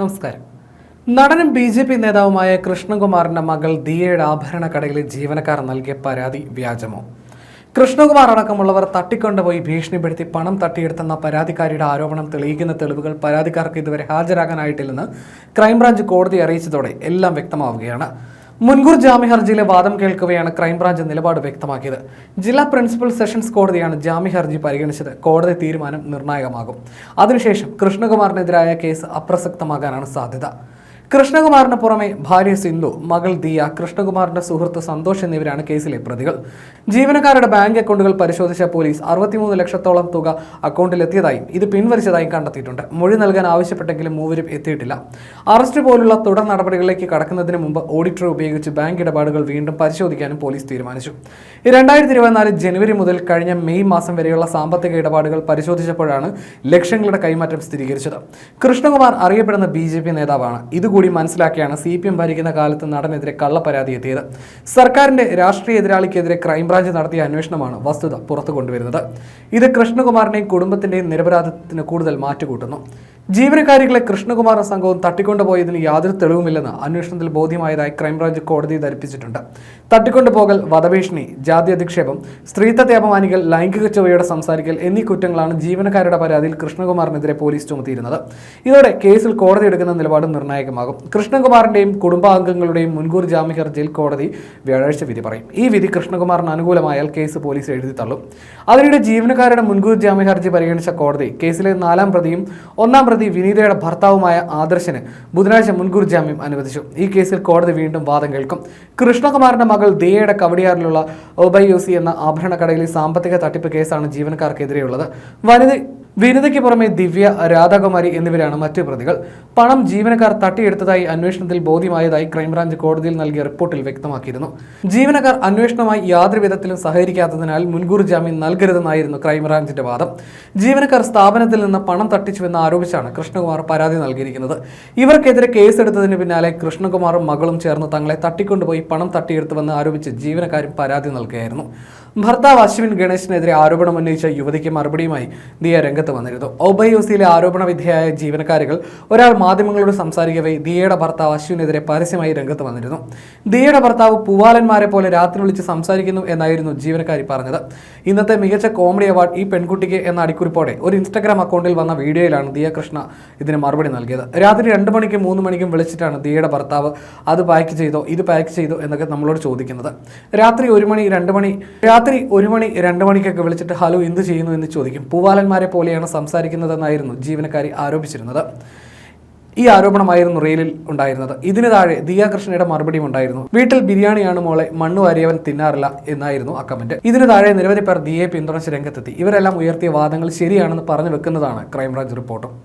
നമസ്കാരം. നടനും B J P നേതാവുമായ കൃഷ്ണകുമാറിന്റെ മകൾ ദിയയുടെ ആഭരണ കടയിലെ ജീവനക്കാർ നൽകിയ പരാതി വ്യാജമോ? കൃഷ്ണകുമാർ അടക്കമുള്ളവർ തട്ടിക്കൊണ്ടുപോയി ഭീഷണിപ്പെടുത്തി പണം തട്ടിയെടുത്തെന്ന പരാതിക്കാരിയുടെ ആരോപണം തെളിയിക്കുന്ന തെളിവുകൾ പരാതിക്കാർക്ക് ഇതുവരെ ഹാജരാകാനായിട്ടില്ലെന്ന് ക്രൈംബ്രാഞ്ച് കോടതി അറിയിച്ചതോടെ എല്ലാം വ്യക്തമാവുകയാണ്. മുൻകൂർ ജാമ്യ ഹർജിയിലെ വാദം കേൾക്കവെയാണ് ക്രൈംബ്രാഞ്ച് നിലപാട് വ്യക്തമാക്കിയത്. ജില്ലാ പ്രിൻസിപ്പൽ സെഷൻസ് കോടതിയാണ് ജാമ്യ ഹർജി പരിഗണിച്ചത്. കോടതി തീരുമാനം നിർണായകമാകും. അതിനുശേഷം കൃഷ്ണകുമാറിനെതിരായ കേസ് അപ്രസക്തമാകാനാണ് സാധ്യത. കൃഷ്ണകുമാറിന് പുറമെ ഭാര്യ സിന്ധു മകൾ ദിയ കൃഷ്ണകുമാറിന്റെ സുഹൃത്ത് സന്തോഷ് എന്നിവരാണ് കേസിലെ പ്രതികൾ. ജീവനക്കാരുടെ ബാങ്ക് അക്കൗണ്ടുകൾ പരിശോധിച്ച പോലീസ് അറുപത്തിമൂന്ന് ലക്ഷത്തോളം തുക അക്കൗണ്ടിലെത്തിയതായും ഇത് പിൻവലിച്ചതായും കണ്ടെത്തിയിട്ടുണ്ട്. മൊഴി നൽകാൻ ആവശ്യപ്പെട്ടെങ്കിലും മൂവരും എത്തിയിട്ടില്ല. അറസ്റ്റ് പോലുള്ള തുടർ നടപടികളിലേക്ക് കടക്കുന്നതിന് മുമ്പ് ഓഡിറ്റർ ഉപയോഗിച്ച് ബാങ്ക് ഇടപാടുകൾ വീണ്ടും പരിശോധിക്കാനും പോലീസ് തീരുമാനിച്ചു. രണ്ടായിരത്തി ഇരുപത്തിനാല് ജനുവരി മുതൽ കഴിഞ്ഞ മെയ് മാസം വരെയുള്ള സാമ്പത്തിക ഇടപാടുകൾ പരിശോധിച്ചപ്പോഴാണ് ലക്ഷങ്ങളുടെ കൈമാറ്റം സ്ഥിരീകരിച്ചത്. കൃഷ്ണകുമാർ അറിയപ്പെടുന്ന ബി നേതാവാണ്. ഇതുകൂടി മനസ്സിലാക്കിയാണ് സി പി എം ഭരിക്കുന്ന കാലത്ത് നടനെതിരെ കള്ളപ്പരാതി എത്തിയത്. സർക്കാരിന്റെ രാഷ്ട്രീയ എതിരാളിക്കെതിരെ ക്രൈംബ്രാഞ്ച് നടത്തിയ അന്വേഷണമാണ് വസ്തുത പുറത്തു കൊണ്ടുവരുന്നത് ഇത് കൃഷ്ണകുമാറിന്റെയും കുടുംബത്തിന്റെയും നിരപരാധത്തിന് കൂടുതൽ മാറ്റുകൂട്ടുന്നു. ജീവനക്കാരികളെ കൃഷ്ണകുമാറും സംഘവും തട്ടിക്കൊണ്ടുപോയതിന് യാതൊരു തെളിവുമില്ലെന്ന് അന്വേഷണത്തിൽ ബോധ്യമായതായി ക്രൈംബ്രാഞ്ച് കോടതി ധരിപ്പിച്ചിട്ടുണ്ട്. തട്ടിക്കൊണ്ടുപോകൽ വധഭീഷണി ജാതി അധിക്ഷേപം സ്ത്രീത്വത്തെ അപമാനിക്കൽ ലൈംഗിക ചൊവ്വയോടെ സംസാരിക്കൽ എന്നീ കുറ്റങ്ങളാണ് ജീവനക്കാരുടെ പരാതിയിൽ കൃഷ്ണകുമാറിനെതിരെ പോലീസ് ചുമത്തിയിരുന്നത്. ഇതോടെ കേസിൽ കോടതി എടുക്കുന്ന നിലപാട് നിർണായകമാകും. കൃഷ്ണകുമാറിന്റെയും കുടുംബാംഗങ്ങളുടെയും മുൻകൂർ ജാമ്യ ഹർജിയിൽ കോടതി വ്യാഴാഴ്ച വിധി പറയും. ഈ വിധി കൃഷ്ണകുമാറിന് അനുകൂലമായാൽ കേസ് പോലീസ് എഴുതി തള്ളും. അതിനിടെ ജീവനക്കാരുടെ മുൻകൂർ ജാമ്യ ഹർജി പരിഗണിച്ച കോടതി കേസിലെ നാലാം പ്രതിയും ഒന്നാം പ്രതി വിനീതയുടെ ഭർത്താവുമായ ആദർശന് ബുധനാഴ്ച മുൻകൂർ ജാമ്യം അനുവദിച്ചു. ഈ കേസിൽ കോടതി വീണ്ടും വാദം കേൾക്കും. കൃഷ്ണകുമാറിന്റെ മകൾ ദിയയുടെ കവടിയാറിലുള്ള ഒബൈയോസി എന്ന ആഭരണ കടയിലെ സാമ്പത്തിക തട്ടിപ്പ് കേസാണ് ജീവനക്കാർക്കെതിരെയുള്ളത്. വനിത വിനിതയ്ക്ക് പുറമെ ദിവ്യ രാധാകുമാരി എന്നിവരാണ് മറ്റു പ്രതികൾ. പണം ജീവനക്കാർ തട്ടിയെടുത്തതായി അന്വേഷണത്തിൽ ബോധ്യമായതായി ക്രൈംബ്രാഞ്ച് കോടതിയിൽ നൽകിയ റിപ്പോർട്ടിൽ വ്യക്തമാക്കിയിരുന്നു. ജീവനക്കാർ അന്വേഷണവുമായി യാതൊരു വിധത്തിലും സഹകരിക്കാത്തതിനാൽ മുൻകൂർ ജാമ്യം നൽകരുതെന്നായിരുന്നു ക്രൈംബ്രാഞ്ചിന്റെ വാദം. ജീവനക്കാർ സ്ഥാപനത്തിൽ നിന്ന് പണം തട്ടിച്ചുവെന്ന് ആരോപിച്ചാണ് കൃഷ്ണകുമാർ പരാതി നൽകിയിരിക്കുന്നത്. ഇവർക്കെതിരെ കേസെടുത്തതിന് പിന്നാലെ കൃഷ്ണകുമാറും മകളും ചേർന്ന് തങ്ങളെ തട്ടിക്കൊണ്ടുപോയി പണം തട്ടിയെടുത്തുവെന്ന് ആരോപിച്ച് ജീവനക്കാരും പരാതി നൽകുകയായിരുന്നു. ഭർത്താവ് അശ്വിൻ ഗണേശിനെതിരെ ആരോപണം ഉന്നയിച്ച യുവതിക്ക് മറുപടിയുമായി ദിയ രംഗത്ത് വന്നിരുന്നു. ഒബൈയോസിയിലെ ആരോപണ വിധേയായ ജീവനക്കാരികൾ ഒരാൾ മാധ്യമങ്ങളോട് സംസാരിക്കവേ ദിയയുടെ ഭർത്താവ് അശ്വിനെതിരെ പരസ്യമായി രംഗത്ത് വന്നിരുന്നു. ദിയയുടെ ഭർത്താവ് പൂവാലന്മാരെ പോലെ രാത്രി വിളിച്ച് സംസാരിക്കുന്നു എന്നായിരുന്നു ജീവനക്കാരി പറഞ്ഞത്. ഇന്നത്തെ മികച്ച കോമഡി അവാർഡ് ഈ പെൺകുട്ടിക്ക് എന്ന അടിക്കുറിപ്പോടെ ഒരു ഇൻസ്റ്റാഗ്രാം അക്കൗണ്ടിൽ വന്ന വീഡിയോയിലാണ് ദിയ കൃഷ്ണ ഇതിന് മറുപടി നൽകിയത്. രാത്രി രണ്ട് മണിക്കും മൂന്ന് മണിക്കും വിളിച്ചിട്ടാണ് ദിയയുടെ ഭർത്താവ് അത് പാക്ക് ചെയ്തോ ഇത് പാക്ക് ചെയ്തോ എന്നൊക്കെ നമ്മളോട് ചോദിക്കുന്നത്. രാത്രി ഒരു മണി രണ്ട് മണി രാത്രി ഒരു മണി രണ്ട് മണിക്കൊക്കെ വിളിച്ചിട്ട് ഹലോ എന്ത് ചെയ്യുന്നു എന്ന് ചോദിക്കും. പൂവാലന്മാരെ പോലെയാണ് സംസാരിക്കുന്നതെന്നായിരുന്നു ജീവനക്കാരി ആരോപിച്ചിരുന്നത്. ഈ ആരോപണമായിരുന്നു റെയിലിൽ ഉണ്ടായിരുന്നത്. ഇതിന് താഴെ ദിയ കൃഷ്ണയുടെ മറുപടിയും ഉണ്ടായിരുന്നു. വീട്ടിൽ ബിരിയാണിയാണ് മോളെ മണ്ണു വാരിയവൻ തിന്നാറില്ല എന്നായിരുന്നു ആ കമന്റ് ഇതിന് താഴെ നിരവധി പേർ ദിയയെ പിന്തുണച്ച് രംഗത്തെത്തി. ഇവരെല്ലാം ഉയർത്തിയ വാദങ്ങൾ ശരിയാണെന്ന് പറഞ്ഞു വെക്കുന്നതാണ് ക്രൈംബ്രാഞ്ച് റിപ്പോർട്ടും.